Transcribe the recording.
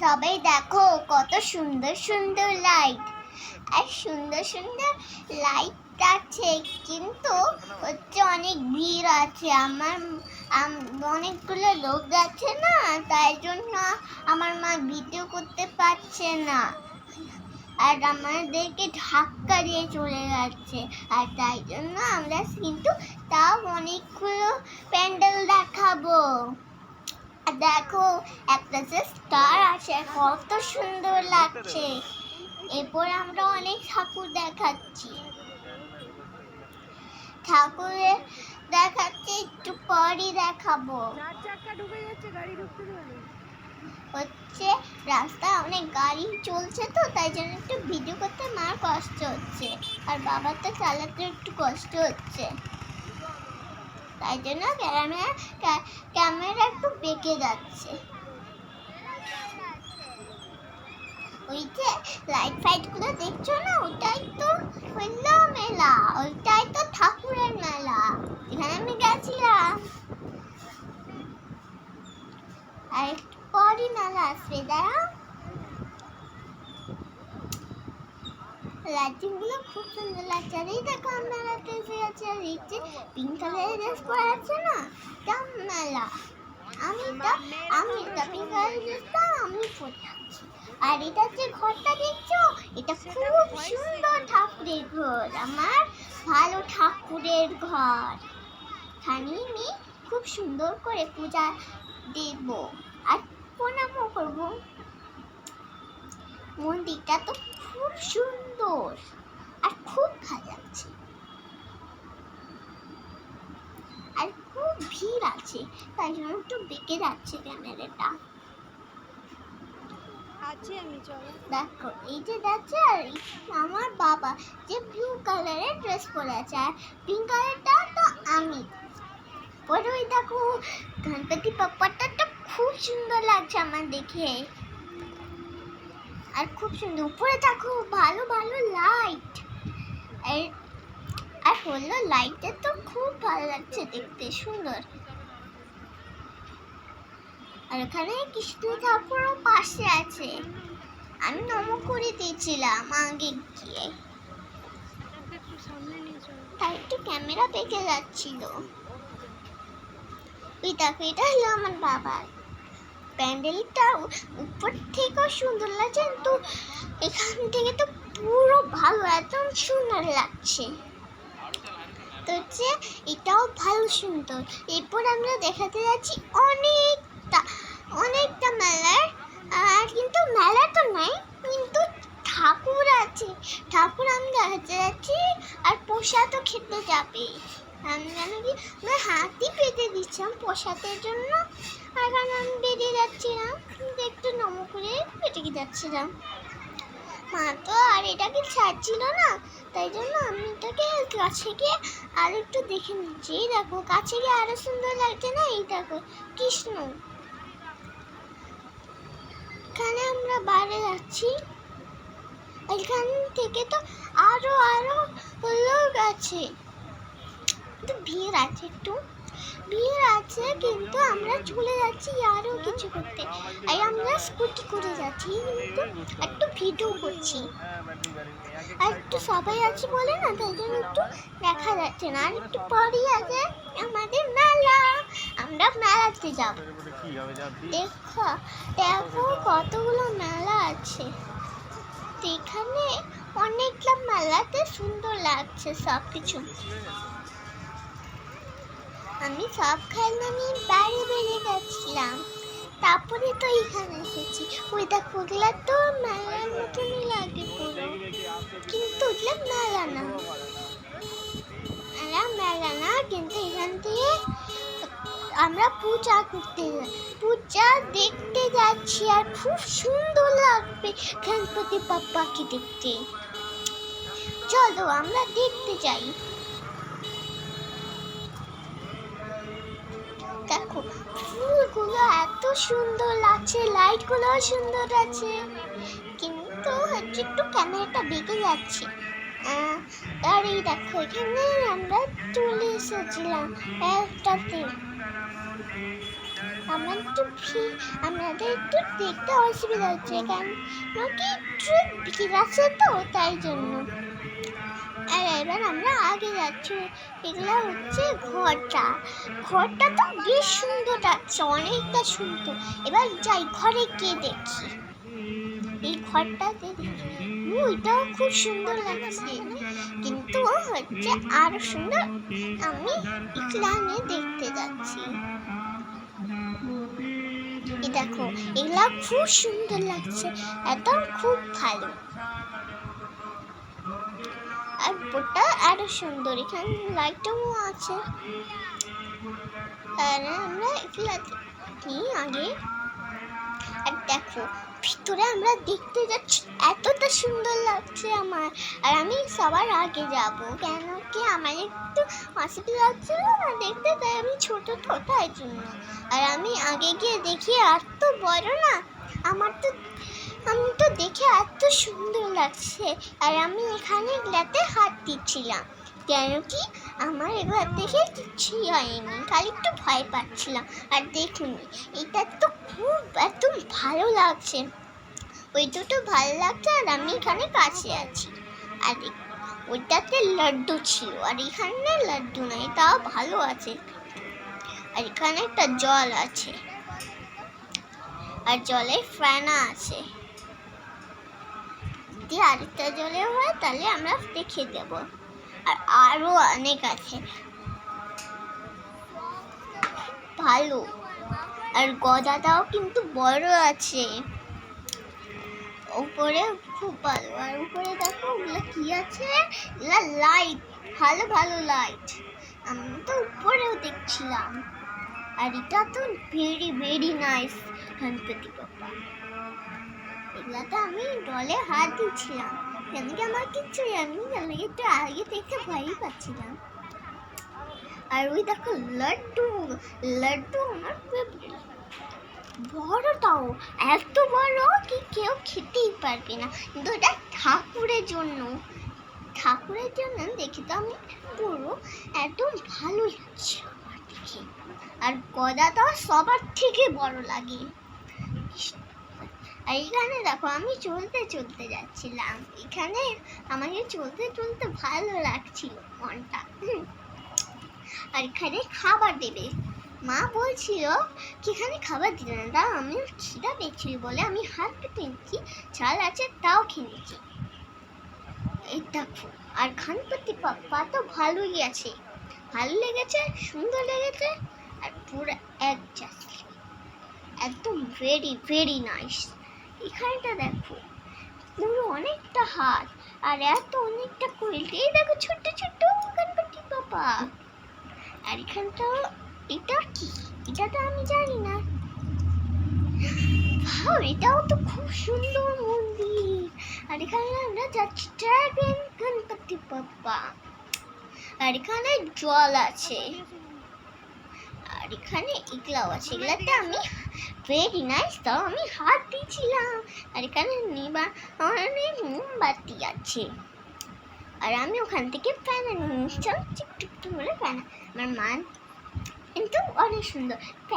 সবাই দেখো কত সুন্দর সুন্দর লাইট আর সুন্দর সুন্দর লাইট আছে, কিন্তু হচ্ছে অনেক ভিড় আছে। আমার অনেকগুলো লোক যাচ্ছে না, তাই জন্য আমার মা ভিডিও করতে পারছে না। আর আমাদেরকে ধাক্কা দিয়ে চলে যাচ্ছে। আর তাই জন্য আমরা কিন্তু তাও অনেকগুলো প্যান্ডেল দেখাবো। দেখো, একটা যে স্টার আছে, কত সুন্দর লাগছে। এরপর আমরা অনেক ঠাকুর দেখাচ্ছি। ঠাকুরের দেখাচ্ছি, একটু পরই দেখাবো। হচ্ছে রাস্তা অনেক গাড়ি চলছে তো, তাই জন্য একটু ভিডিও করতে মার কষ্ট হচ্ছে। আর বাবার তো চালাতে একটু কষ্ট হচ্ছে। তাই জন্য ক্যামেরা ক্যামেরা একটু বেঁকে যাচ্ছে। ওই যে লাইটগুলো দেখছ না, ওটাই তো হইল মেলা, ওইটাই তো ঠাকুরের মেলা। এখানে আমি গেছিলাম। আর একটু পরই মেলা আসবে লাইটিংগুলো খুব সুন্দর লাগছে। দেখো আমি যে পিঙ্ক কালারের ড্রেস পরে আছে না? এটা মেলা। আমি এটা আমি এটা পিঙ্ক কালারের ড্রেসটা আমি পরে আছি আর এটা যে ঘরটা দেখছ, এটা খুব সুন্দর ঠাকুরের ঘর। আমার ভালো ঠাকুরের ঘর। এখানে আমি খুব সুন্দর করে পূজা দেব। আর প্রণামও করব। মন্দিরটা তো খুব সুন্দর আর খুব ভালো লাগছে আর খুব ভিড় আছে তাই জন্য একটু বেঁকে যাচ্ছে ক্যামেরাটা। আছি আমি চলো। দেখো এই যে যাচ্ছে আর আমার বাবা যে ব্লু কালারের ড্রেস পরে আছে আর পিঙ্ক কালারটা তো আমি। পরে ওই দেখো গণপতি পাপ্পাটা তো খুব সুন্দর লাগছে আমার দেখে। আর খুব সুন্দর উপরে দেখো ভালো ভালো লাইট আর আর হলো লাইটে তো খুব ভালো লাগছে দেখতে, সুন্দর। আর এখানে কৃষ্ণ ঠাকুরও পাশে আছে। আমি নম করে দিয়েছিলাম আগে গিয়ে। তাই একটু ক্যামেরা পেকে যাচ্ছিল। ওই দেখো এটা হলো আমার বাবার প্যান্ডেলটা উপর থেকেও সুন্দর লাগছে, কিন্তু এখান থেকে তো পুরো ভালো, একদম সুন্দর লাগছে। তো হচ্ছে এটাও ভালো সুন্দর। এরপর আমরা দেখাতে যাচ্ছি অনেকটা অনেকটা মেলার। আর কিন্তু মেলা তো নাই, কিন্তু ঠাকুর আছে। ঠাকুর আমি দেখাতে যাচ্ছি, আর প্রসাদও খেতে যাবে। আমি জানি কি আমি হাতই পেতে দিচ্ছিলাম প্রসাদের জন্য, আর আমি বেরিয়ে যাচ্ছিলাম। একটু নম করে পেটে যাচ্ছিলাম। মা, তো আর এটাকে ছাড়ছিল না, তাই জন্য আমি এটাকে কাছে গিয়ে আর একটু দেখে নিচ্ছি। এই দেখো কাছে গিয়ে আরও সুন্দর লাগছে না? এই দেখো, কৃষ্ণ। এখানে আমরা বাইরে যাচ্ছি। এখান থেকে তো আরও আরও লোক আছে। ভিড় আছে একটু। ভিড় আছে, কিন্তু আমরা চলে যাচ্ছি আরও কিছু করতে। আর আমরা স্কুটি করে যাচ্ছি, কিন্তু একটু ভিডিও করছি। আর একটু সবাই আছে বলে না, তাই জন্য একটু দেখা যাচ্ছে না। আর একটু পরেই আছে আমাদের মেলা। আমরা মেলাতে যাব। দেখো দেখো কতগুলো মেলা আছে। এখানে অনেকটা মেলাতে সুন্দর লাগছে সব কিছু আমি সব খেলনা নিয়ে বাইরে বেরিয়ে গেছিলাম। তারপরে তো এখানে এসেছি। ওই দেখো, ওগুলা তো মেলার মতনই লাগে পুরো। কিন্তু ওগুলা মেলা না। মেলা মেলা না, কিন্তু এখান থেকে আমরা পূজা করতে পূজা দেখতে যাচ্ছি আর খুব সুন্দর লাগবে গণপতি বাপ্পাকে দেখতে। চলো আমরা দেখতে যাই। দেখো, ফুলগুলো এত সুন্দর লাগছে লাইটগুলোও সুন্দর আছে। কিন্তু একটু ক্যামেরাটা বেঁকে যাচ্ছে। আর এই দেখো, এখানে আমরা চলে এসেছিলাম একটাতে। আমরা একটু আমাদের একটু দেখতে অসুবিধা হচ্ছে, কেন কি একটু ভিড় আছে তো, তাই জন্য। আর এবার আমরা আগে যাচ্ছি। এগুলো হচ্ছে ঘরটা। ঘরটা তো বেশ সুন্দর লাগছে, অনেকটা সুন্দর। এবার যাই ঘরে গিয়ে দেখি। এই ঘরটাতে দেখি। ওইটাও খুব সুন্দর লাগছে। কিন্তু হচ্ছে আরও সুন্দর আমি ইকলানে দেখতে যাচ্ছি। দেখো, এগুলা খুব সুন্দর লাগছে। একদম খুব ভালো। আর বোটটা আরও সুন্দর। এখানে লাইটও আছে। আর আমরা এগুলা দেখি আগে? আর দেখো, ভিতরে আমরা দেখতে যাচ্ছি, এতটা সুন্দর লাগছে আমার। আর আমি সবার আগে যাব, কেন কি আমার একটু অসুবিধা হচ্ছে না দেখতে, তাই আমি ছোট তো, তাই জন্য। আর আমি আগে গিয়ে দেখি এত বড় না, আমার তো আমি তো দেখে এত সুন্দর লাগছে, আর আমি এখানে এগুলাতে হাত দিচ্ছিলাম। কেন কি? আমার এগুলা দেখে কিছুই হয়নি, খালি একটু ভয় পাচ্ছিলাম। আর দেখুন, এটা তো খুব একদম ভালো লাগছে। ওই দুটো ভালো লাগছে আর আমি এখানে কাছে আছি। আর ওইটাতে লাড্ডু ছিল, আর এখানে লাড্ডু নাই, তাও ভালো আছে। আর এখানে একটা জল আছে। আর জলে ফ্যানা আছে। যদি আরেকটা জলে হয়, তাহলে আমরা দেখে দেব। আর আরও অনেক আছে। ভালো। আর গজাটাও কিন্তু বড় আছে। উপরে খুব ভালো। আর উপরে দেখো, ওগুলো কি আছে? এগুলা লাইট ভালো ভালো লাইট আমি তো উপরেও দেখছিলাম। আর এটা তো very very nice Ganpati Bappa এগুলাতে আমি ডলে হাত দিচ্ছিলাম। কেন কি আমার কিচ্ছু জানি একটু আগে দেখতে ভয়ই পাচ্ছিলাম। আর ওই দেখো লাড্ডু লাড্ডু আমার favorite। বড়টাও এত বড় কি কেউ খেতেই পারবে না। কিন্তু এটা ঠাকুরের জন্য। ঠাকুরের জন্য দেখি তো আমি বড় একদম ভালো লাগছে আর গদাটাও সবার থেকে বড় লাগে। এখানে দেখো, আমি চলতে চলতে যাচ্ছিলাম। এখানে আমাকে চলতে চলতে ভালো লাগছিল মনটা। আর এখানে খাবার দেবে। মা বলছিল কি এখানে খাবার দিতে না? তাও আমি খিদা পেয়েছিল বলে আমি হাত পেতে নিচ্ছি, চাল আছে তাও কিনেছি এই দেখো, আর খানপতি পাপ্পা তো ভালোই আছে। ভালো লেগেছে, সুন্দর লেগেছে, আর পুরো এক অ্যাডজাস্ট একদম ভেরি ভেরি নাইস এখানটা দেখো। পুরো অনেকটা হাত, আর এত অনেকটা কোয়েলটি এই দেখো ছোট্ট ছোট্ট গণপতি বাবা। আর এখানটা, এটা কি? এটা তো আমি জানি না। ভাও এটাও তো খুব সুন্দর মন্দির। আর এখানে আমরা যাচ্ছি ড্রাগন গণপতি বাপ্পা আর এখানে জল আছে। এখানে এগুলাও আছে। এগুলাতে আমি ভেরি নাইস তো আমি হাত দিয়েছিলাম। আর এখানে নিবা অনেক মোমবাতি আছে। আর আমি ওখান থেকে ফ্যান আনি। চল চিক বলে ফ্যান আমার মা কিন্তু অনেক সুন্দর।